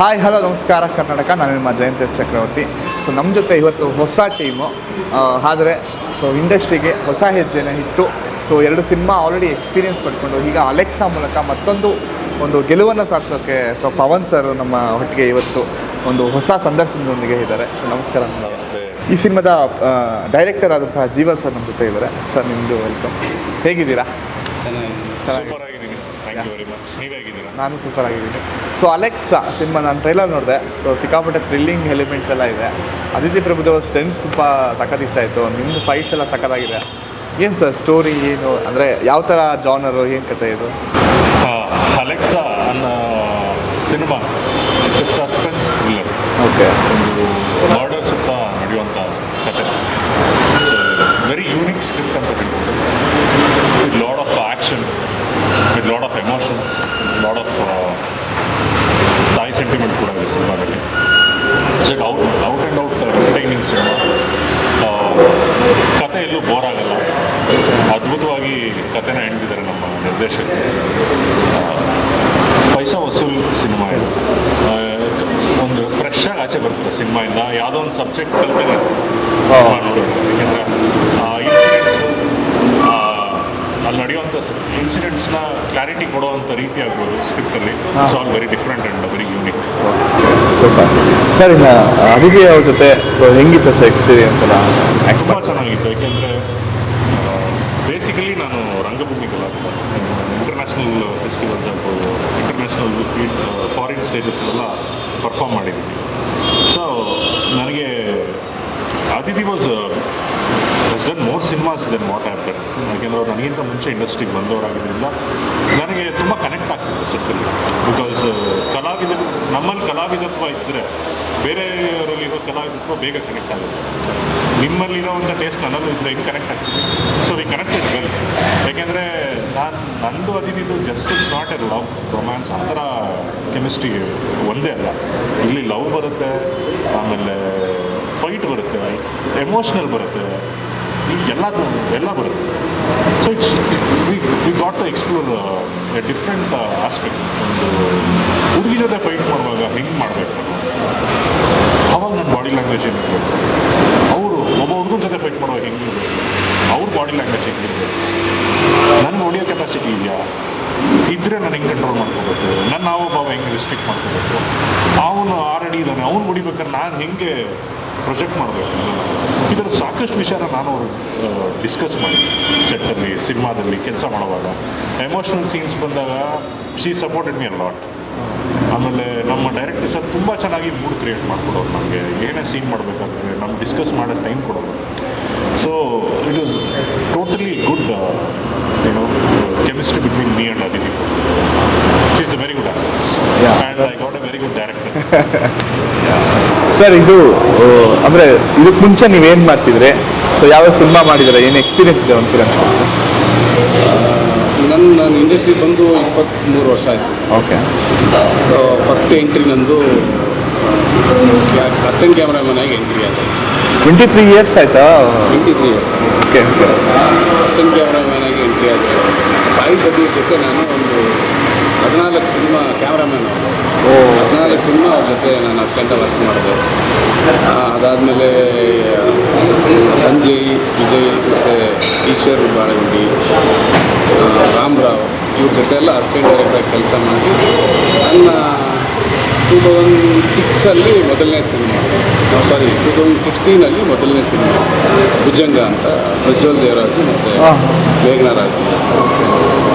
Hi hello ನಮಸ್ಕಾರ. ಕರ್ನಾಟಕ ನಾನು ನಿಮ್ಮ ಜಯಂತೇಶ್ ಎಸ್ ಚಕ್ರವರ್ತಿ. ಸೊ ನಮ್ಮ ಜೊತೆ ಇವತ್ತು ಹೊಸ ಟೀಮು. ಆದರೆ ಸೊ ಇಂಡಸ್ಟ್ರಿಗೆ ಹೊಸ ಹೆಜ್ಜೆನ ಇಟ್ಟು ಸೊ ಎರಡು ಸಿನಿಮಾ ಆಲ್ರೆಡಿ ಎಕ್ಸ್ಪೀರಿಯನ್ಸ್ ಪಡ್ಕೊಂಡು ಈಗ ಅಲೆಕ್ಸಾ ಮೂಲಕ ಮತ್ತೊಂದು ಒಂದು ಗೆಲುವನ್ನು ಸಾಧಿಸೋಕ್ಕೆ ಸೊ ಪವನ್ ಸರ್ ನಮ್ಮ ಒಟ್ಟಿಗೆ ಇವತ್ತು ಒಂದು ಹೊಸ ಸಂದರ್ಶನದೊಂದಿಗೆ ಇದ್ದಾರೆ. ಸೊ ನಮಸ್ಕಾರ ನಮಸ್ತೆ. ಈ ಸಿನಿಮಾದ ಡೈರೆಕ್ಟರ್ ಆದಂತಹ ಜೀವ ಸರ್ ನಮ್ಮ ಜೊತೆ ಇದ್ದಾರೆ. ಸರ್ ನಿಮ್ಮದು ವೆಲ್ಕಮ್ ಹೇಗಿದ್ದೀರಾ? ಚೆನ್ನಾಗಿ ಥ್ಯಾಂಕ್ ಯು ವೆರಿ ಮಚ್ ನೀವೇ ಆಗಿದ್ದೀರಾ ನಾನು ಸೂಪರ್ ಆಗಿದ್ದೀನಿ. ಸೊ ಅಲೆಕ್ಸಾ ಸಿನಿಮಾ ನಾನು ಟ್ರೈಲರ್ ನೋಡಿದೆ. ಸೊ ಸಿಕ್ಕಾಪಟ್ಟೆ ಥ್ರಿಲ್ಲಿಂಗ್ ಎಲಿಮೆಂಟ್ಸ್ ಎಲ್ಲ ಇದೆ. ಅದಿತಿ ಪ್ರಭುದೇವ ಸ್ಟೆನ್ಸ್ ತುಂಬ ಸಖತ್ ಇಷ್ಟ ಆಯಿತು. ನಿಮ್ಮದು ಫೈಟ್ಸ್ ಎಲ್ಲ ಸಖತ್ತಾಗಿದೆ. ಏನು ಸರ್ ಸ್ಟೋರಿ ಏನು? ಅಂದರೆ ಯಾವ ಥರ ಜಾನರು ಏನು ಕತೆ ಇದು? ಅಲೆಕ್ಸಾ ಅನ್ನೋ cinema. It's a suspense thriller okay ಒಂದು ಮರ್ಡರ್ ಸುತ್ತ ನಡೆಯುವಂಥ ಕತೆ ವೆರಿ ಯೂನಿಕ್ ಸ್ಕ್ರಿಪ್ಟ್ ಅಂತ ಹೇಳ್ಬೋದು. Lot of action with lot of emotions lot of ತಾಯಿ ಸೆಂಟಿಮೆಂಟ್ ಕೂಡ ಇದೆ ಸಿನಿಮಾದಲ್ಲಿ. Just out out and out entertaining cinema ಕತೆ ಎಲ್ಲೂ ಬೋರ್ ಆಗಲ್ಲ. ಅದ್ಭುತವಾಗಿ ಕತೆನ ಹೆಣ್ದಿದ್ದಾರೆ ನಮ್ಮ ನಿರ್ದೇಶಕರು. ಆ, ಪೈಸಾ ವಸೂಲ್ ಸಿನಿಮಾ ಇದು. ಆ, ಒಂದು ಫ್ರೆಶ್ ಆಗಿ ಆಚೆ ಬರ್ತದೆ ಸಿನಿಮಾಯಿಂದ ಯಾವುದೋ ಒಂದು ಸಬ್ಜೆಕ್ಟ್ ಕಲಿತಾನೆ ಅನ್ಸುತ್ತೆ. ನೋಡೋದು. ಯಾಕೆಂದರೆ ಅಲ್ಲಿ ನಡೆಯುವಂಥ ಇನ್ಸಿಡೆಂಟ್ಸ್ನ ಕ್ಲಾರಿಟಿ ಕೊಡುವಂಥ ರೀತಿ ಆಗ್ಬೋದು ಸ್ಕ್ರಿಪ್ಟಲ್ಲಿ it's all very different and very unique super sir ಇನ್ನು ಅದಿತಿ ಅವ್ರ ಜೊತೆ ಸೊ ಹೆಂಗಿತ್ತು ಸರ್ ಎಕ್ಸ್ಪೀರಿಯನ್ಸ್ ಎಲ್ಲ? ತುಂಬ ಚೆನ್ನಾಗಿತ್ತು. ಯಾಕೆಂದರೆ ಬೇಸಿಕಲಿ ನಾನು ರಂಗಭೂಮಿ ಕಲಾವಿದ. ಇಂಟರ್ನ್ಯಾಷನಲ್ ಫೆಸ್ಟಿವಲ್ಸ್ ಆಗ್ಬೋದು ಇಂಟರ್ನ್ಯಾಷನಲ್ ಫಾರಿನ್ ಸ್ಟೇಜಸ್ನೆಲ್ಲ ಪರ್ಫಾರ್ಮ್ ಮಾಡಿದ್ದೀನಿ. ಸೊ ನನಗೆ Aditi was has done more cinemas then what happen ಯಾಕೆಂದರೆ ಅವ್ರು ನನಗಿಂತ ಮುಂಚೆ ಇಂಡಸ್ಟ್ರಿಗೆ ಬಂದವರಾಗಿದ್ದರಿಂದ ನನಗೆ ತುಂಬ ಕನೆಕ್ಟ್ ಆಗ್ತಿತ್ತು ಸೆಟ್ಟಲ್ಲಿ ಬಿಕಾಸ್ ಕಲಾವಿದ ನಮ್ಮಲ್ಲಿ ಕಲಾವಿದತ್ವ ಇದ್ದರೆ ಬೇರೆಯವರಲ್ಲಿರೋ ಕಲಾವಿದತ್ವ ಬೇಗ ಕನೆಕ್ಟ್ ಆಗುತ್ತೆ. ನಿಮ್ಮಲ್ಲಿರೋವಂಥ ಟೇಸ್ಟ್ ನನ್ನಲ್ಲೂ ಇದ್ದರೆ ಹೆಂಗೆ ಕನೆಕ್ಟ್ ಆಗ್ತಿದೆ. ಸೊ ವಿ ಕನೆಕ್ಟೆಡ್ ವೆಲ್ ಯಾಕೆಂದರೆ ನಾನು ನಂದು ಅದಿದ್ದು just it's not a love romance ಆ ಥರ ಕೆಮಿಸ್ಟ್ರಿ ಒಂದೇ ಅಲ್ಲ. ಇಲ್ಲಿ ಲವ್ ಬರುತ್ತೆ, ಆಮೇಲೆ ಫೈಟ್ ಬರುತ್ತೆ ಎಮೋಷ್ನಲ್ ಬರುತ್ತೆ. ಎಲ್ಲದು ಎಲ್ಲ ಬರುತ್ತೆ. So it's we got to explore a different aspect ಒಂದು ಹುಡುಗಿ ಜೊತೆ ಫೈಟ್ ಮಾಡುವಾಗ ಹೆಂಗೆ ಮಾಡಬೇಕು? ಅವಾಗ ನನ್ನ ಬಾಡಿ ಲ್ಯಾಂಗ್ವೇಜ್ ಏನಿರಬೇಕು ಅವರು, ಒಬ್ಬ ಹುಡುಗನ ಜೊತೆ ಫೈಟ್ ಮಾಡುವಾಗ ಹೆಂಗಿರ್ಬೇಕು ಅವ್ರ ಬಾಡಿ ಲ್ಯಾಂಗ್ವೇಜ್ ಹೆಂಗಿರಬೇಕು ನನ್ನ ಒಡೆಯೋ ಕೆಪಾಸಿಟಿ ಇದೆಯಾ? ಇದ್ದರೆ ನಾನು ಹೆಂಗೆ ಕಂಟ್ರೋಲ್ ಮಾಡ್ಕೋಬೇಕು? ನನ್ನ ನಾವು ಭಾವ ಹೆಂಗೆ ರಿಸ್ಟ್ರಿಕ್ಟ್ ಮಾಡ್ಕೋಬೇಕು? ಅವನು ಆಲ್ರೆಡಿ ಇದ್ದಾನೆ ಅವ್ನು ಹೊಡಿಬೇಕಾದ್ರೆ ನಾನು ಹೆಂಗೆ ಪ್ರೊಜೆಕ್ಟ್ ಮಾಡಬೇಕು? ಸಾಕಷ್ಟು ವಿಷಯನ ನಾನು ಅವರು ಡಿಸ್ಕಸ್ ಮಾಡಿ ಸೆಟ್ಟಲ್ಲಿ ಸಿನಿಮಾದಲ್ಲಿ ಕೆಲಸ ಮಾಡುವಾಗ. ಎಮೋಷ್ನಲ್ ಸೀನ್ಸ್ ಬಂದಾಗ she supported me a lot ಆಮೇಲೆ ನಮ್ಮ ಡೈರೆಕ್ಟರ್ ಸರ್ ತುಂಬ ಚೆನ್ನಾಗಿ ಮೂಡ್ ಕ್ರಿಯೇಟ್ ಮಾಡಿಕೊಡೋರು ನಮಗೆ. ಏನೇ ಸೀನ್ ಮಾಡಬೇಕಾದ್ರೆ ನಮ್ಗೆ ಡಿಸ್ಕಸ್ ಮಾಡೋ ಟೈಮ್ ಕೊಡೋರು. So it is totally good ಏನು chemistry between me and Aditi is a very good actors. And I got a very good director sir ಇದು ಅಂದರೆ ಇದಕ್ಕೆ ಮುಂಚೆ ನೀವೇನು ಮಾಡ್ತಿದ್ರೆ? ಸೊ ಯಾವ ಸಿನಿಮಾ ಮಾಡಿದ್ರೆ? ಏನು ಎಕ್ಸ್ಪೀರಿಯನ್ಸ್ ಇದೆ ಒಂಚೂರು ಅಂತ ಸರ್ ನನ್ನ ನಾನು ಇಂಡಸ್ಟ್ರಿ ಬಂದು ಇಪ್ಪತ್ತ್ಮೂರು ವರ್ಷ ಆಯಿತು. ಓಕೆ ಫಸ್ಟ್ ಎಂಟ್ರಿ ನಂದು ಅಸ್ಟೆಂಟ್ ಕ್ಯಾಮ್ರಾಮನ್ ಆಗಿ ಎಂಟ್ರಿ ಆಯಿತು. ಟ್ವೆಂಟಿ ತ್ರೀ ಇಯರ್ಸ್ ಆಯ್ತಾ? Twenty three years okay assistant cameraman ಆಗಿ ಎಂಟ್ರಿ ಆಯಿತು. ಸಾಯಿ ಸತೀಶ್ ಜೊತೆ ನಾನು ಒಂದು ಹದಿನಾಲ್ಕು ಸಿನಿಮಾ ಕ್ಯಾಮ್ರಾಮ್ಯಾನ್ ಅವರು. ಓ. ಹದಿನಾಲ್ಕು ಸಿನಿಮಾ ಅವ್ರ ಜೊತೆ ನಾನು ಅಷ್ಟೆಂಟ ವರ್ಕ್ ಮಾಡಿದೆ. ಅದಾದಮೇಲೆ ಸಂಜಯ್ ವಿಜಯ್ ಮತ್ತು ಈಶ್ವರ್ ಬಾಳಗುಂಡಿ ರಾಮರಾವ್ ಇವ್ರ ಜೊತೆ ಎಲ್ಲ ಅಸಿಸ್ಟೆಂಟ್ ಡೈರೆಕ್ಟಾಗಿ ಕೆಲಸ ಮಾಡಿ ನನ್ನ ಟೂ ತೌಸಂಡ್ ಸಿಕ್ಸಲ್ಲಿ ಮೊದಲನೇ ಸಿನಿಮಾ. ಸಾರಿ ಟೂ ತೌಸಂಡ್ ಸಿಕ್ಸ್ಟೀನಲ್ಲಿ ಮೊದಲನೇ ಸಿನಿಮಾ. ಭುಜಂಗ ಅಂತ ಪ್ರಜ್ವಲ್ ದೇವರಾಜು ಮತ್ತು ಮೇಘನರಾಜು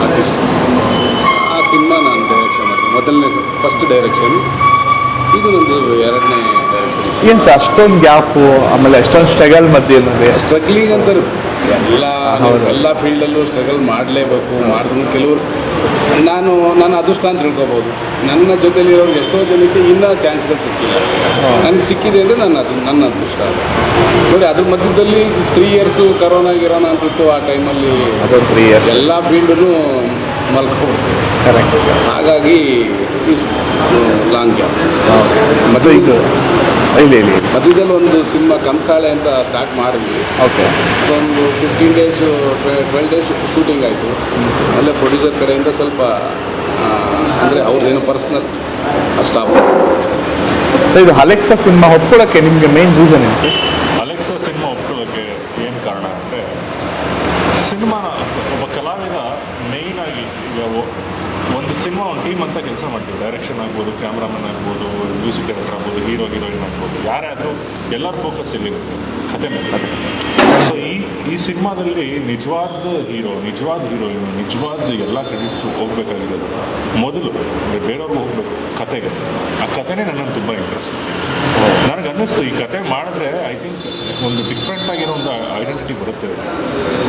ಆರ್ಟಿಸ್ಟ್ ಆ ಸಿನಿಮಾ ನಾನು ಮೊದಲನೇ ಫಸ್ಟ್ ಡೈರೆಕ್ಷನ್ ಇದು ನಮ್ಮದು ಎರಡನೇ ಡೈರೆಕ್ಷನ್ ಏನು ಸರ್ ಅಷ್ಟೊಂದು ಗ್ಯಾಪು ಆಮೇಲೆ ಅಷ್ಟೊಂದು ಸ್ಟ್ರಗಲ್ ಮತ್ತೆ ಅಂದ್ರೆ ಸ್ಟ್ರಗ್ಲಿಂಗ್ ಅಂತ ಎಲ್ಲ. ಎಲ್ಲ ಫೀಲ್ಡಲ್ಲೂ ಸ್ಟ್ರಗಲ್ ಮಾಡಲೇಬೇಕು ಮಾಡಿದ್ರು ಕೆಲವರು. ನಾನು ನಾನು ಅದೃಷ್ಟ ಅಂತ ತಿಳ್ಕೊಬೋದು. ನನ್ನ ಜೊತೆಲಿರೋರು ಎಷ್ಟೋ ಜನಕ್ಕೆ ಇನ್ನೂ ಚಾನ್ಸ್ಗಳು ಸಿಕ್ಕಿಲ್ಲ. ನನಗೆ ಸಿಕ್ಕಿದೆ ಅಂದರೆ ನನ್ನ ಅದು ನನ್ನ ಅದೃಷ್ಟ ಅದು. ನೋಡಿ ಅದ್ರ ಮಧ್ಯದಲ್ಲಿ ತ್ರೀ ಇಯರ್ಸು ಕರೋನಾ ಗಿರೋನಾ ಅಂತಿತ್ತು ಆ ಟೈಮಲ್ಲಿ ಅದೊಂದು ತ್ರೀ ಇಯರ್ಸ್ ಎಲ್ಲ ಫೀಲ್ಡೂ ಮಲ್ಕೊಬಿಡ್ತೀವಿ ಕರೆಕ್ಟ್ ಹಾಗಾಗಿ ಲಾಂಗ್ ಮತ್ತು ಇದು ಇಲ್ಲಿ ಇಲ್ಲಿ. ಮಧ್ಯದಲ್ಲಿ ಒಂದು ಸಿನಿಮಾ ಕಂಸಾಳೆ ಅಂತ ಸ್ಟಾರ್ಟ್ ಮಾಡಿದ್ವಿ. ಓಕೆ ಒಂದು fifteen days twelve days shooting ಆಯಿತು. ಅಲ್ಲೇ ಪ್ರೊಡ್ಯೂಸರ್ ಕಡೆಯಿಂದ ಸ್ವಲ್ಪ ಅಂದರೆ ಅವ್ರದ್ದೇನು ಪರ್ಸ್ನಲ್ ಸ್ಟಾಪ್ ಸೊ ಇದು ಅಲೆಕ್ಸಾ ಸಿನಿಮಾ ಒಪ್ಕೊಳ್ಳೋಕ್ಕೆ ನಿಮಗೆ ಮೇನ್ ರೀಸನ್ ಏನು ಸರ್ ಅಲೆಕ್ಸಾ ಸಿನಿಮಾ ಒಪ್ಕೊಳ್ಳೋಕ್ಕೆ ಏನು ಕಾರಣ ಅಂದರೆ ಸಿನಿಮಾನ ಒಬ್ಬ ಕಲಾವಿದ ಮೇಯ್ನ್ ಆಗಿ ಈಗ ಒ- ಒಂದು ಸಿನಿಮಾ ಒಂದು ಟೀಮ್ ಅಂತ ಕೆಲಸ ಮಾಡ್ತೀವಿ. ಡೈರೆಕ್ಷನ್ ಆಗ್ಬೋದು ಕ್ಯಾಮ್ರಾಮನ್ ಆಗ್ಬೋದು ಮ್ಯೂಸಿಕ್ ಡೈರೆಕ್ಟರ್ ಆಗ್ಬೋದು ಹೀರೋ ಹೀರೋಯಿನ್ ಆಗ್ಬೋದು. ಯಾರೇ ಆದರೂ ಎಲ್ಲರ ಫೋಕಸ್ ಎಲ್ಲಿರುತ್ತೆ ಕತೆ ಮೇಲೆ. ಸೊ ಈ ಈ ಸಿನಿಮಾದಲ್ಲಿ ನಿಜವಾದ ಹೀರೋ ನಿಜವಾದ ಹೀರೋಯಿನ್ ನಿಜವಾದ ಎಲ್ಲ ಕ್ರೆಡಿಟ್ಸ್ ಹೋಗ್ಬೇಕಾಗಿರೋದು ಮೊದಲು ಬೇರೆಯವ್ರಿಗೆ ಹೋಗ್ಬೇಕು ಕತೆಗೆ. ಆ ಕತೆನೇ ನನ್ನನ್ನು ತುಂಬ ಇಂಟ್ರೆಸ್ಟ್ ನನಗೆ ಅನ್ನಿಸ್ತು ಈ ಕತೆ ಮಾಡಿದ್ರೆ ಐ ಥಿಂಕ್ ಒಂದು ಡಿಫ್ರೆಂಟ್ ಆಗಿರೋ ಒಂದು ಐಡೆಂಟಿಟಿ ಬರುತ್ತೆ.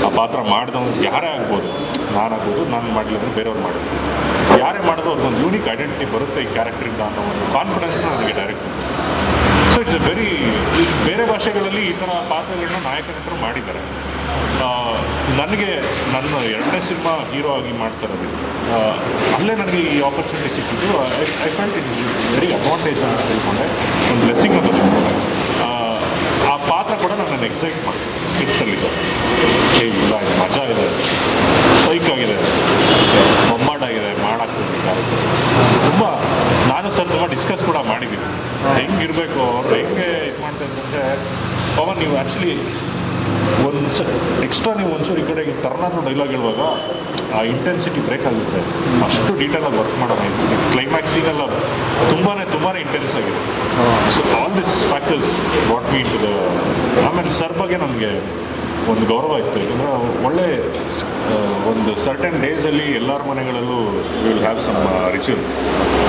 ಆ ಪಾತ್ರ ಮಾಡಿದವನು ಯಾರೇ ಆಗ್ಬೋದು. ನಾನಾಗ್ಬೋದು, ನಾನು ಮಾಡಲಿಲ್ಲ ಬೇರೆಯವ್ರು ಮಾಡಿದ್ರು ಯಾರೇ ಮಾಡೋದು ಅವ್ರಿಗೊಂದು ಯೂನಿಕ್ ಐಡೆಂಟಿಟಿ ಬರುತ್ತೆ ಈ ಕ್ಯಾರೆಕ್ಟರಿಂದ ಅನ್ನೋ ಒಂದು ಕಾನ್ಫಿಡೆನ್ಸ್ ನನಗೆ direct so it's a very ಬೇರೆ ಭಾಷೆಗಳಲ್ಲಿ ಈ ಥರ ಪಾತ್ರಗಳನ್ನ ನಾಯಕ ನಟರು ಮಾಡಿದ್ದಾರೆ. ನನಗೆ ನನ್ನ ಎರಡನೇ ಸಿನಿಮಾ ಹೀರೋ ಆಗಿ ಮಾಡ್ತಾ ಇರೋದು ಅಲ್ಲೇ ನನಗೆ ಈ ಆಪರ್ಚುನಿಟಿ ಸಿಕ್ಕಿದ್ದು. I felt it is very advantage ಅಂತ ತಿಳ್ಕೊಂಡೆ. ಒಂದು ಬ್ಲೆಸ್ಸಿಂಗ್ ಅಂತ ತಿಳ್ಕೊಂಡೆ. ಆ, ಪಾತ್ರ ಕೂಡ ನನ್ನನ್ನು ಎಕ್ಸೈಟ್ ಮಾಡ್ತೀನಿ ಸ್ಕ್ರಿಪ್ಟಲ್ಲಿ ಇಲ್ಲ ಮಜಾ ಇದೆ. ಸೈಕ್ ಆಗಿದೆ. ಕ್ಯಾರೆಕ್ಟರ್ ತುಂಬ ನಾನು ಸರ್ ತುಂಬ ಡಿಸ್ಕಸ್ ಕೂಡ ಮಾಡಿದ್ದೀನಿ ಹೆಂಗಿರಬೇಕು, ಅವರು ಹೆಂಗೆ ಇದು ಮಾಡ್ತಾ ಇದ್ದಂದರೆ ಪವನ್ ನೀವು ಆ್ಯಕ್ಚುಲಿ ಒಂದು ಎಕ್ಸ್ಟ್ರಾ ನೀವು ಒಂಚೂರು ಈ ಕಡೆಗೆ ತರನಾದ್ರು ಡೈಲಾಗ್ ಹೇಳುವಾಗ ಆ ಇಂಟೆನ್ಸಿಟಿ ಬ್ರೇಕ್ ಆಗುತ್ತೆ. ಅಷ್ಟು ಡೀಟೇಲಾಗಿ ವರ್ಕ್ ಮಾಡೋಣ ಇದು. ಕ್ಲೈಮ್ಯಾಕ್ಸಿಗೆಲ್ಲ ತುಂಬಾ ತುಂಬಾ ಇಂಟೆನ್ಸ್ ಆಗಿದೆ. So all this factors what me to the ಆಮೇಲೆ ಸರ್ ಬಗ್ಗೆ ನನಗೆ ಒಂದು ಗೌರವ ಇತ್ತು. ಯಾಕಂದರೆ ಒಳ್ಳೆ ಒಂದು ಸರ್ಟನ್ ಡೇಸಲ್ಲಿ ಎಲ್ಲರ ಮನೆಗಳಲ್ಲೂ will have some rituals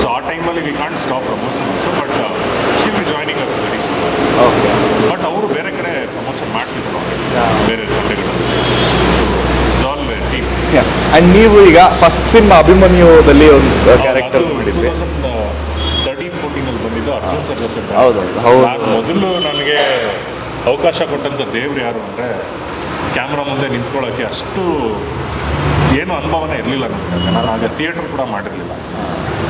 so ಆ ಟೈಮಲ್ಲಿ we can't stop promotion so but she we joining us very super okay but ಅವರು ಬೇರೆ ಕಡೆ ಪ್ರಮೋಷನ್ ಮಾಡ್ತಿದ್ರು ಬೇರೆ ತಂಡಗಳಲ್ಲಿ so it's all team and ನೀವು ಈಗ ಫಸ್ಟ್ ಸಿನಿಮಾ ಅಭಿಮನ್ಯುದಲ್ಲಿ ಒಂದು ಕ್ಯಾರೆಕ್ಟರ್ ಮಾಡಿದ್ರಿ. ತರ್ಟೀನ್ ಫೋರ್ಟೀನಲ್ಲಿ ಬಂದಿದ್ದು ಅರ್ಜುನ್ ಸರ್ ಹೌದು, ಹೌದು. ಮೊದಲು ನನಗೆ ಅವಕಾಶ ಕೊಟ್ಟಂಥ ದೇವ್ರು ಯಾರು ಅಂದರೆ ಕ್ಯಾಮ್ರಾ ಮುಂದೆ ನಿಂತ್ಕೊಳ್ಳೋಕ್ಕೆ ಅಷ್ಟು ಏನು ಅನುಭವನೇ ಇರಲಿಲ್ಲ ನನಗೆ ನಾನು ಆಗ ಥಿಯೇಟ್ರ್ ಕೂಡ ಮಾಡಿರಲಿಲ್ಲ.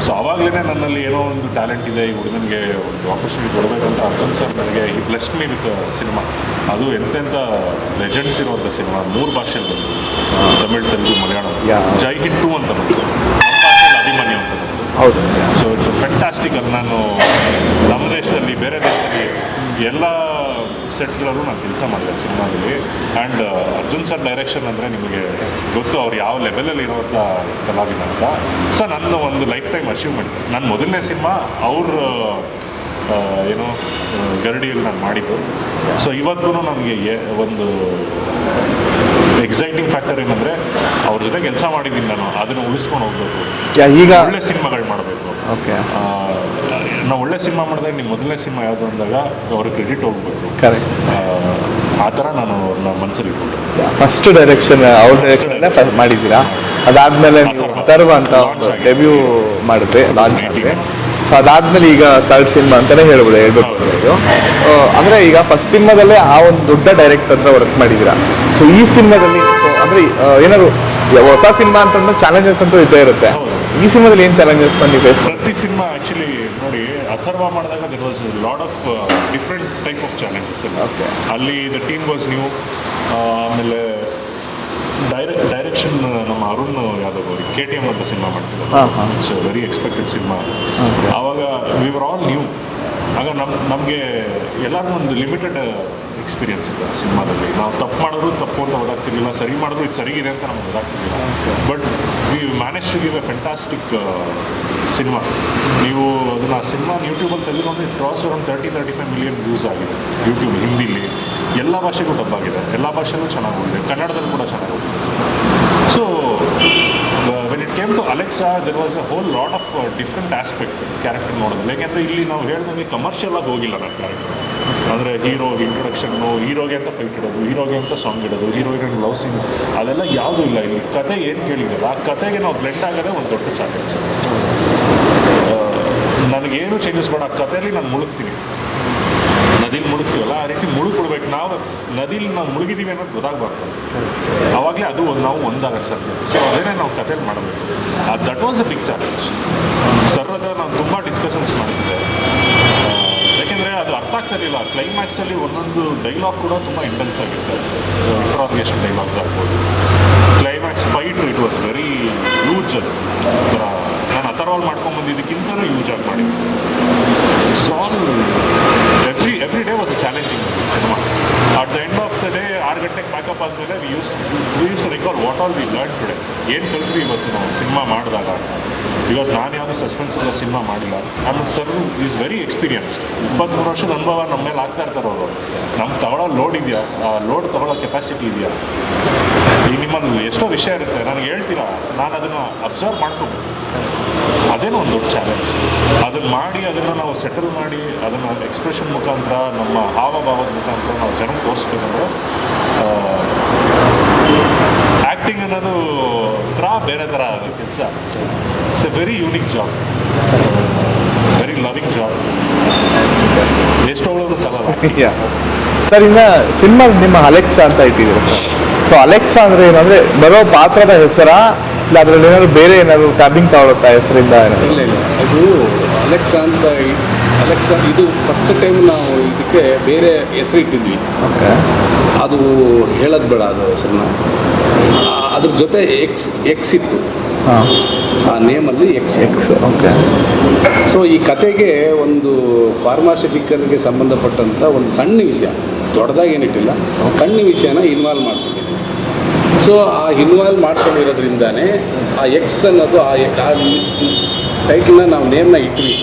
ಸೊ ಆವಾಗಲೇ ನನ್ನಲ್ಲಿ ಏನೋ ಒಂದು ಟ್ಯಾಲೆಂಟ್ ಇದೆ ಈ ಹುಡುಗನಿಗೆ ಒಂದು ಆಪರ್ಚುನಿಟಿ ಕೊಡಬೇಕಂತ ಅರ್ಜುನ್ ಸರ್ ನನಗೆ ಈ ಬ್ಲೆಸ್ಟ್ ಮೀ ವಿತ್ ಸಿನಿಮಾ ಅದು ಎಂತೆಂಥ ಲೆಜೆಂಡ್ಸ್ ಇರುವಂಥ ಸಿನಿಮಾ ಮೂರು ಭಾಷೆಯಲ್ಲಿ ಬಂತು ತಮಿಳ್ ತೆಲುಗು ಮಲಯಾಳಂ. ಜೈ ಹಿಟ್ ಟು ಅಂತ ಬಂತು ಅಭಿಮಾನಿ ಅಂತ ಬಂತು ಹೌದು. ಸೊ ಇಟ್ಸ್ ಫ್ಯಾಂಟಾಸ್ಟಿಕ್ ಅದು ನಾನು ನಮ್ಮ ದೇಶದಲ್ಲಿ ಬೇರೆ ದೇಶದಲ್ಲಿ ಎಲ್ಲ ಸೆಟ್ಗಳಲ್ಲೂ ನಾನು ಕೆಲಸ ಮಾಡಿದೆ ಸಿನಿಮಾದಲ್ಲಿ. ಆ್ಯಂಡ್ ಅರ್ಜುನ್ ಸರ್ ಡೈರೆಕ್ಷನ್ ಅಂದರೆ ನಿಮಗೆ ಗೊತ್ತು ಅವ್ರು ಯಾವ ಲೆವೆಲಲ್ಲಿ ಇರುವಂಥ ಕಲಾವಿದ ಅಂತ. ಸೊ ನನ್ನ ಒಂದು ಲೈಫ್ ಟೈಮ್ ಅಚೀವ್ಮೆಂಟ್ ನನ್ನ ಮೊದಲನೇ ಸಿನಿಮಾ ಅವ್ರ ಏನು ಗರಡಿಯಲ್ಲಿ ನಾನು ಮಾಡಿದ್ದು. ಸೊ ಇವತ್ತಿಗೂ ನನಗೆ ಒಂದು ಎಕ್ಸೈಟಿಂಗ್ ಫ್ಯಾಕ್ಟರ್ ಏನಂದರೆ ಅವ್ರ ಜೊತೆ ಕೆಲಸ ಮಾಡಿದ್ದೀನಿ ನಾನು. ಅದನ್ನು ಉಳಿಸ್ಕೊಂಡು ಹೋಗ್ಬೇಕು. ಈಗ ಒಳ್ಳೆ ಸಿನಿಮಾಗಳು ಮಾಡಬೇಕು. ಓಕೆ ನಾವು ಒಳ್ಳೆ ಸಿನಿಮಾ ಮಾಡಿದಾಗ ನಿಮ್ಮ ಮೊದಲನೇ ಸಿನಿಮಾ ಯಾವುದು ಅಂದಾಗ ಅವ್ರ ಕ್ರೆಡಿಟ್ ಹೋಗ್ಬೇಕು. ಕರೆಕ್ಟ್ ಆ, ಥರ ನಾನು ಅವ್ರನ್ನ ಮನಸ್ಸಲ್ಲಿ ಇಟ್ಬಿಟ್ಟು ಫಸ್ಟ್ ಡೈರೆಕ್ಷನ್ ಅವ್ರ ಡೈರೆಕ್ಷನ್ ಮಾಡಿದ್ದೀರಾ? ಅದಾದಮೇಲೆ ತರುವ ಅಂತ. ಡೆಬ್ಯೂ ಮಾಡಿದ್ರಿ ಲಾಂಚ್ ಮಾಡಿದ್ರಿ ಸೊ ಅದಾದ್ಮೇಲೆ ಈಗ ತರ್ಡ್ ಸಿನಿಮಾ ಅಂತಲೇ ಹೇಳ್ಬೋದು ಹೇಳ್ಬೇಕು ಅಂದ್ರೆ ಇದು ಅಂದ್ರೆ ಈಗ ಫಸ್ಟ್ ಸಿನಿಮಾದಲ್ಲೇ ಆ ಒಂದು ದೊಡ್ಡ ಡೈರೆಕ್ಟರ್ ಹತ್ರ ವರ್ಕ್ ಮಾಡಿದ್ದೀರಾ? ಸೊ ಈ ಸಿನಿಮಾದಲ್ಲಿ ಸೊ ಅಂದ್ರೆ ಏನಾದರೂ ಹೊಸ ಸಿನಿಮಾ ಅಂತಂದ್ರೆ ಚಾಲೆಂಜಸ್ ಅಂತೂ ಇದ್ದೇ ಇರುತ್ತೆ. ಈ ಸಿನಿಮಾದಲ್ಲಿ ಏನು ಚಾಲೆಂಜಸ್ ನೀವು ಫೇಸ್ ಪ್ರತಿ ಸಿನಿಮಾ ಆ್ಯಕ್ಚುಲಿ ನೋಡಿ ಅಥರ್ವ ಮಾಡಿದಾಗ there was lot of different type of challenges ಎಲ್ಲ ಅಲ್ಲಿ ದ ಟೀಮ್ ವಾಸ್ ನ್ಯೂ ಆಮೇಲೆ ಡೈರೆ ಡೈರೆಕ್ಷನ್ ನಮ್ಮ ಅರುಣ್ ಯಾದವ್ ಅವ್ರಿಗೆ ಕೆ ಟಿ ಎಂ ಅಂತ ಸಿನಿಮಾ ಮಾಡ್ತಿದ್ದಾರೆ. So very expected cinema. ಆವಾಗ ವಿ ವರ್ ಆಲ್ ನ್ಯೂ ಆಗ ನಮ್ಮ ನಮಗೆ ಎಲ್ಲರಿಗೂ ಒಂದು ಲಿಮಿಟೆಡ್ ಎಕ್ಸ್ಪೀರಿಯನ್ಸ್ ಇತ್ತು ಆ ಸಿನಿಮಾದಲ್ಲಿ ನಾವು ತಪ್ಪು ಮಾಡಿದ್ರು ತಪ್ಪು ಅಂತ ಗೊತ್ತಾಗ್ತಿರ್ಲಿಲ್ಲ ಸರಿ ಮಾಡಿದ್ರು ಇದು ಸರಿಗಿದೆ ಅಂತ ನಮ್ಗೆ ಗೊತ್ತಾಗ್ತಿರ್ಲಿಲ್ಲ but we manage to give a fantastic cinema ನೀವು ಅದನ್ನು ಸಿನಿಮಾ ಯೂಟ್ಯೂಬಲ್ಲಿ ತೆಗೆದುಕೊಂಡ್ರೆ cross around thirty thirty five million views ಆಗಿದೆ. ಯೂಟ್ಯೂಬ್ ಹಿಂದಿಲಿ. ಎಲ್ಲ ಭಾಷೆಗೂ ಡಬ್ ಆಗಿದೆ. ಎಲ್ಲ ಭಾಷೆಯಲ್ಲೂ ಚೆನ್ನಾಗಿ ಹೋಗಿದೆ ಕನ್ನಡದಲ್ಲಿ ಕೂಡ ಚೆನ್ನಾಗಿ ಹೋಗಿದೆ so when it came to Alexa there was a whole lot of different aspect character ನೋಡೋದು ಯಾಕೆಂದರೆ ಇಲ್ಲಿ ನಾವು ಹೇಳ್ದಂಗೆ ಕಮರ್ಷಿಯಲ್ ಆಗಿ ಹೋಗಿಲ್ಲ ನನ್ನ ಕ್ಯಾರೆಕ್ಟರ್ ಅಂದರೆ ಹೀರೋ ಇಂಟ್ರೊಡಕ್ಷನ್ನು ಹೀರೋಗೆ ಅಂತ ಫೈಟ್ ಇಡೋದು ಹೀರೋಗೆ ಅಂತ ಸಾಂಗ್ ಇಡೋದು ಹೀರೋಯಿನ್ ಲವ್ ಸಿಂಗ್ ಅದೆಲ್ಲ ಯಾವುದೂ ಇಲ್ಲ ಇಲ್ಲಿ. ಕತೆ ಏನು ಕೇಳಿದಲ್ಲ, ಆ ಕತೆಗೆ ನಾವು ಬ್ಲೆಂಡ್ ಆಗೋದೇ ಒಂದು ದೊಡ್ಡ ಚಾಲೆಂಜ್ ನನಗೇನು ಚೇಂಜಸ್ ಮಾಡೋ ಆ ಕಥೆಯಲ್ಲಿ ನಾನು ಮುಳುಗ್ತೀನಿ. ನದಿಲಿ ಮುಳುಗ್ತೀವಲ್ಲ, ಆ ರೀತಿ ಮುಳುಗ್ಬಿಡ್ಬೇಕು. ನಾವು ನದಿಲಿ ನಾವು ಮುಳುಗಿದ್ದೀವಿ ಅನ್ನೋದು ಗೊತ್ತಾಗಬಾರ್ದು. ಅವಾಗಲೇ ಅದು ಒಂದು, ನಾವು ಒಂದಾಗ ಸರ್ ಸೊ ಅದೇನೇ ನಾವು ಕಥೆಯಲ್ಲಿ ಮಾಡಬೇಕು. ಆ that was a big challenge sir ಹತ್ರ ನಾನು ತುಂಬ ಡಿಸ್ಕಷನ್ಸ್ ಮಾಡ್ತಿದ್ದೆ ಆಗ್ತಿರಲಿಲ್ಲ ಕ್ಲೈಮ್ಯಾಕ್ಸಲ್ಲಿ ಒಂದೊಂದು ಡೈಲಾಗ್ ಕೂಡ ತುಂಬ ಇಂಟೆನ್ಸ್ ಆಗಿತ್ತು. ಇಂಟ್ರಾಗೇಷನ್ ಡೈಲಾಗ್ಸ್ ಆಗ್ಬೋದು. Climax fight it was very huge ಅದು ಒಂಥರ ನಾನು ಅಥರ್ವಾಲ್ ಮಾಡ್ಕೊಂಡ್ಬಂದಿದ್ದಕ್ಕಿಂತಲೂ ಯೂಜ್ ಆಗಿ ಮಾಡಿ it's all every every day was a challenging cinema at the end of day ಆರು ಗಂಟೆಗೆ ಪ್ಯಾಕಪ್ ಆದಮೇಲೆ we use we use record what all we learn today ಏನು ಕಲ್ತ್ವಿ ಇವತ್ತು ನಾವು ಸಿನಿಮಾ ಮಾಡಿದಾಗ? ಬಿಕಾಸ್ ನಾನು ಯಾವುದು ಸಸ್ಪೆನ್ಸ್ ಎಲ್ಲ ಸಿನಿಮಾ ಮಾಡಿಲ್ಲ. ಆಮೇಲೆ ಸರ್ ಈಸ್ ವೆರಿ ಎಕ್ಸ್ಪೀರಿಯನ್ಸ್ಡ್ ಇಪ್ಪತ್ತ್ಮೂರು ವರ್ಷದ ಅನುಭವ ನಮ್ಮ ಮೇಲೆ ಆಗ್ತಾ ಇರ್ತಾರೆ ಅವರು. ನಮ್ಮ ತಗೊಳ್ಳೋ ಲೋಡ್ ಇದೆಯಾ? ಆ ಲೋಡ್ ತಗೊಳ್ಳೋ ಕೆಪಾಸಿಟಿ ಇದೆಯಾ? ಈಗ ನಿಮ್ಮದು ಎಷ್ಟೋ ವಿಷಯ ಇರುತ್ತೆ. ನನಗೆ ಹೇಳ್ತೀರಾ? ನಾನು ಅದನ್ನು ಅಬ್ಸರ್ವ್ ಮಾಡ್ಕೊಂಡು ಅದೇನೋ ಒಂದು ದೊಡ್ಡ ಚಾಲೆಂಜ್ ಅದನ್ನು ಮಾಡಿ, ಅದನ್ನು ನಾವು ಸೆಟಲ್ ಮಾಡಿ, ಅದನ್ನು ಎಕ್ಸ್ಪ್ರೆಷನ್ ಮುಖಾಂತರ, ನಮ್ಮ ಹಾವಭಾವದ ಮುಖಾಂತರ ನಾವು ಜನಕ್ಕೆ ತೋರಿಸ್ಬೇಕಂದ್ರೆ ಆ್ಯಕ್ಟಿಂಗ್ ಅನ್ನೋದು ಒಂಥರ ಬೇರೆ ಥರ ಅದು ಕೆಲಸ. It's a very unique job very loving job ಎಷ್ಟು ಸಲ ಸರ್ ಇನ್ನು ಸಿನಿಮಾ ನಿಮ್ಮ ಅಲೆಕ್ಸಾ ಅಂತ ಇಟ್ಟಿದ್ದೀರಾ ಸರ್ ಸೊ ಅಲೆಕ್ಸಾ ಅಂದ್ರೆ ಏನಂದ್ರೆ ಬರೋ ಪಾತ್ರದ ಹೆಸರ ಇಲ್ಲ ಅದರಲ್ಲಿ ಏನಾದ್ರು ಬೇರೆ ಏನಾದ್ರು ಟ್ಯಾಬಿಂಗ್ ತಗೊಳುತ್ತಾ ಹೆಸರಿಂದ ಅದು ಇಲ್ಲ ಇಲ್ಲ. ಇದು ಅಲೆಕ್ಸಾ ಅಂತ ಅಲೆಕ್ಸಾ ಇದು ಫಸ್ಟ್ ಟೈಮ್ ನಾವು ಇದಕ್ಕೆ ಬೇರೆ ಹೆಸರು ಇಟ್ಟಿದ್ವಿ. ಓಕೆ ಅದು ಹೇಳೋದು ಬೇಡ ಅದು ಹೆಸರನ್ನ. ಅದ್ರ ಜೊತೆ ಎಕ್ಸ್ ಎಕ್ಸ್ ಇತ್ತು. ಆ ನೇಮಲ್ಲಿ ಎಕ್ಸ್ ಎಕ್ಸ್ ಓಕೆ ಸೊ ಈ ಕತೆಗೆ ಒಂದು ಫಾರ್ಮಾಸ್ಯುಟಿಕಲ್ಗೆ ಸಂಬಂಧಪಟ್ಟಂಥ ಒಂದು ಸಣ್ಣ ವಿಷಯ. ದೊಡ್ಡದಾಗಿ ಏನಿಟ್ಟಿಲ್ಲ. ಸಣ್ಣ ವಿಷಯನ ಇನ್ವಾಲ್ವ್ ಮಾಡ್ಕೊಂಡಿದ್ದೀವಿ ಸೊ ಆ ಇನ್ವಾಲ್ವ್ ಮಾಡ್ಕೊಂಡಿರೋದ್ರಿಂದಾನೇ ಆ ಎಕ್ಸ್ ಅನ್ನೋದು ಆ ಟೈಟ್ಲನ್ನ ನಾವು ನೇಮ್ನ ಇಟ್ವಿ.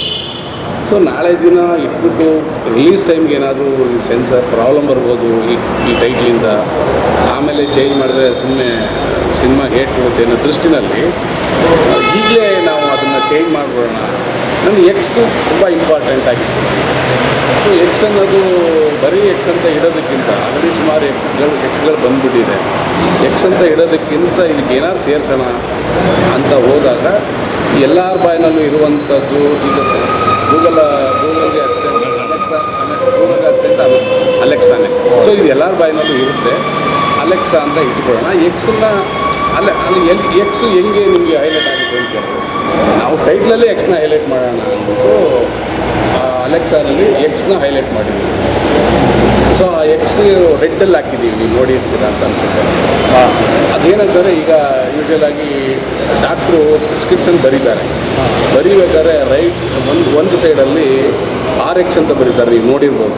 ಸೊ ನಾಳೆ ದಿನ ಇಟ್ಬಿಟ್ಟು ರಿಲೀಸ್ ಟೈಮ್ಗೆ ಏನಾದರೂ ಸೆನ್ಸರ್ ಪ್ರಾಬ್ಲಮ್ ಬರ್ಬೋದು ಈ ಈ ಟೈಟ್ಲಿಂದ ಆಮೇಲೆ ಚೇಂಜ್ ಮಾಡಿದ್ರೆ ಸುಮ್ಮನೆ ಸಿನಿಮಾ ಹೇಟ್ ಕೊಡುತ್ತೆ ಅನ್ನೋ ದೃಷ್ಟಿನಲ್ಲಿ ಈಗಲೇ ನಾವು ಅದನ್ನು ಚೇಂಜ್ ಮಾಡಿಬಿಡೋಣ. ನನ್ನ ಎಕ್ಸ್ ತುಂಬ ಇಂಪಾರ್ಟೆಂಟ್ ಆಗಿತ್ತು. ಸೊ ಎಕ್ಸ್ ಅನ್ನೋದು ಬರೀ ಎಕ್ಸ್ ಅಂತ ಇಡೋದಕ್ಕಿಂತ ಆಲ್ರೆಡಿ ಸುಮಾರು ಎಕ್ಸ್ಗಳು ಎಕ್ಸ್ಗಳು ಬಂದ್ಬಿಟ್ಟಿದೆ. ಎಕ್ಸ್ ಅಂತ ಇಡೋದಕ್ಕಿಂತ ಇದಕ್ಕೆ ಏನಾದ್ರು ಸೇರಿಸೋಣ ಅಂತ ಹೋದಾಗ ಎಲ್ಲರ ಬಾಯಿನಲ್ಲೂ ಇರುವಂಥದ್ದು ಈಗ ಗೂಗಲ್ ಗೂಗಲ್ಗೆ ಅಸಿಸ್ಟೆಂಟ್ ಅಲೆಕ್ಸಾ ಗೂಗಲ್ಗೆ ಅಸಿಸ್ಟೆಂಟ್ ಅಲೆಕ್ಸಾನೆ ಸೊ ಇದು ಎಲ್ಲರ ಬಾಯಿನಲ್ಲೂ ಇರುತ್ತೆ. ಅಲೆಕ್ಸಾ ಅಂತ ಇಟ್ಕೊಳ್ಳೋಣ. ಎಕ್ಸನ್ನ ಅಲ್ಲೇ, ಅಲ್ಲಿ ಎಲ್ಲಿ ಎಕ್ಸ್ ಹೆಂಗೆ ನಿಮಗೆ ಹೈಲೈಟ್ ಆಗುತ್ತೆ ಅಂತ ಕೇಳಿದ್ರೆ ನಾವು ಟೈಟ್ಲಲ್ಲೇ ಎಕ್ಸ್ನ ಹೈಲೈಟ್ ಮಾಡೋಣ ಅಂದ್ಬಿಟ್ಟು ಅಲೆಕ್ಸಾನಲ್ಲಿ ಎಕ್ಸ್ನ ಹೈಲೈಟ್ ಮಾಡಿದ್ವಿ. ಸೊ ಆ ಎಕ್ಸ್ ರೆಡ್ಡಲ್ಲಿ ಹಾಕಿದ್ದೀವಿ ನೀವು ನೋಡಿರ್ತೀರ ಅಂತ ಅನ್ಸುತ್ತೆ. ಅದೇನಂತಂದರೆ ಈಗ ಯೂಶಲ್ ಆಗಿ ಡಾಕ್ಟ್ರು ಪ್ರಿಸ್ಕ್ರಿಪ್ಷನ್ ಬರೀತಾರೆ. ಬರೀಬೇಕಾದ್ರೆ ರೈಟ್ ಒಂದು ಒಂದು ಸೈಡಲ್ಲಿ ಆರ್ ಎಕ್ಸ್ ಅಂತ ಬರೀತಾರೆ ನೀವು ನೋಡಿರ್ಬೋದು.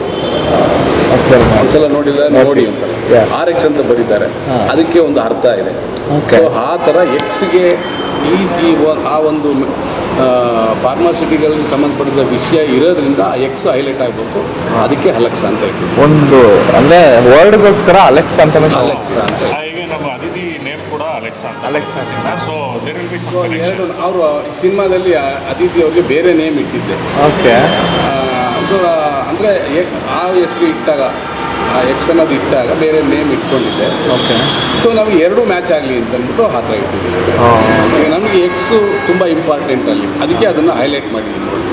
ಸರ್ ಒಂದ್ಸಲ ನೋಡಿಲ್ಲ ನೋಡಿ ಒಂದ್ಸಲ. Yeah. ಆರ್ ಎಕ್ಸ್ ಅಂತ ಬರೀತಾರೆ. ಅದಕ್ಕೆ ಒಂದು ಅರ್ಥ ಇದೆ. ಸೊ ಆ ಥರ ಎಕ್ಸ್ಗೆ ಈ ಆ ಒಂದು ಫಾರ್ಮಾಸ್ಯೂಟಿಕಲ್ಗೆ ಸಂಬಂಧಪಟ್ಟಿದ ವಿಷಯ ಇರೋದ್ರಿಂದ ಆ ಎಕ್ಸ್ ಹೈಲೈಟ್ ಆಗಬೇಕು. ಅದಕ್ಕೆ ಅಲೆಕ್ಸ್ ಅಂತ ಹೇಳ್ತೀವಿ. ಒಂದು ಅಂದರೆ ವರ್ಡ್ಗೋಸ್ಕರ ಅಲೆಕ್ಸ್ ಅಂತ ಅಲೆಕ್ಸಾ ಅಂತ ಈಗ ನಮ್ಮ ಅದಿತಿ ನೇಮ್ ಕೂಡ ಅಲೆಕ್ಸಾ ಅಂತ Alexa. ಸಿನಿಮಾ. ಸೊ ಎರಡು ಅವರು ಸಿನಿಮಾದಲ್ಲಿ ಅದಿತಿ ಅವ್ರಿಗೆ ಬೇರೆ ನೇಮ್ ಇಟ್ಟಿದ್ದೆ. ಓಕೆ ಸೊ ಅಂದರೆ ಆ ಹೆಸರು ಇಟ್ಟಾಗ ಆ ಎಕ್ಸ್ ಅನ್ನೋದು ಇಟ್ಟಾಗ ಬೇರೆ ನೇಮ್ ಇಟ್ಕೊಂಡಿದ್ದೆ. ಓಕೆ ಸೊ ನಮಗೆ ಎರಡು ಮ್ಯಾಚ್ ಆಗಲಿ ಅಂತ ಅಂದ್ಬಿಟ್ಟು ಆ ಥರ ಇಟ್ಟಿದ್ದೀವಿ ನಮಗೆ ಎಕ್ಸು ತುಂಬ ಇಂಪಾರ್ಟೆಂಟ್ ಅಲ್ಲಿ. ಅದಕ್ಕೆ ಅದನ್ನು ಹೈಲೈಟ್ ಮಾಡಿದ್ದೀನಿ ನೋಡಿ